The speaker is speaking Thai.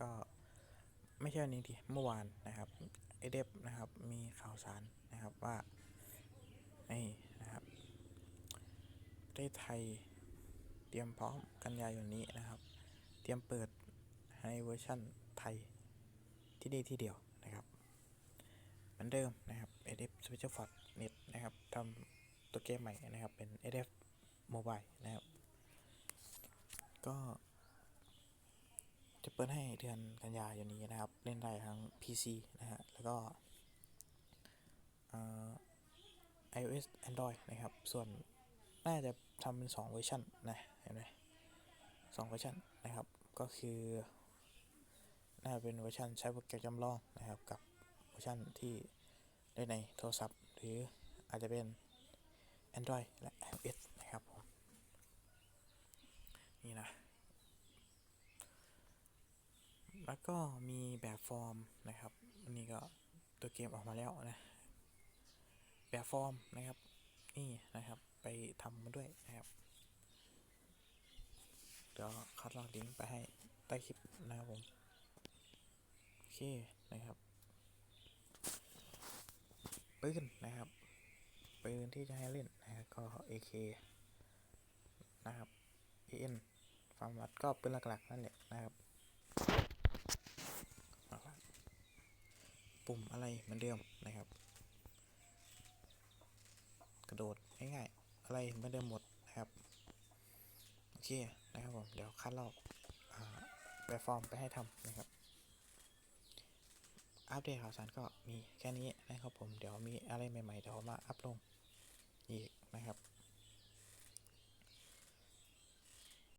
ก็ไม่ใช่วันนี้ดิเมื่อวานนะครับเอเดฟนะครับมีข่าวสารนะครับว่านี่นะครับประเทศไทยเตรียมพร้อมกันยายนนี้นะครับ เตรียมเปิดในเวอร์ชั่นไทยที่นี่ที่เดียวนะครับเหมือนเดิมนะครับ ADF Special Fort Net นะครับทำตัวเกมใหม่นะครับเป็น ADF Mobile นะครับ ก็ เปิดให้เดือนกันยายนนี้นะครับ เล่นได้ทั้ง PC นะฮะ แล้วก็เอ่อ iOS Android นะครับ ส่วนน่าจะทำเป็น2เวอร์ชันนะเห็นไหมสองเวอร์ชันนะครับ ก็คือ น่าจะเป็นเวอร์ชันใช้โปรแกรมจำลองนะครับ กับเวอร์ชันที่ได้ในโทรศัพท์ หรืออาจจะเป็น Android และ iOS นะครับผม นี่นะ แล้วก็มีแบบฟอร์มนะครับ อันนี้ก็ตัวเกมออกมาแล้วนะ แบบฟอร์มนะครับ นี่นะครับ ไปทำมาด้วยนะครับเดี๋ยวคัดลอกลิงก์ไปให้ใต้คลิปนะครับผม โอเคนะครับปืนนะครับปืนที่จะให้เล่นนะครับก็ AK นะครับ AN ฟาร์มัดก็ปืนหลักๆ นั่นแหละนะครับ ปุ่มอะไรเหมือนเดิมนะครับ กระโดดง่ายๆอะไรเหมือนเดิมหมดนะครับโอเคนะครับผมเดี๋ยวคัดลอกแบบฟอร์มไปให้ทำนะครับ อัปเดตข่าวสารก็มีแค่นี้นะครับผมเดี๋ยวมีอะไรใหม่ๆเดี๋ยวมาอัพลงอีกนะครับ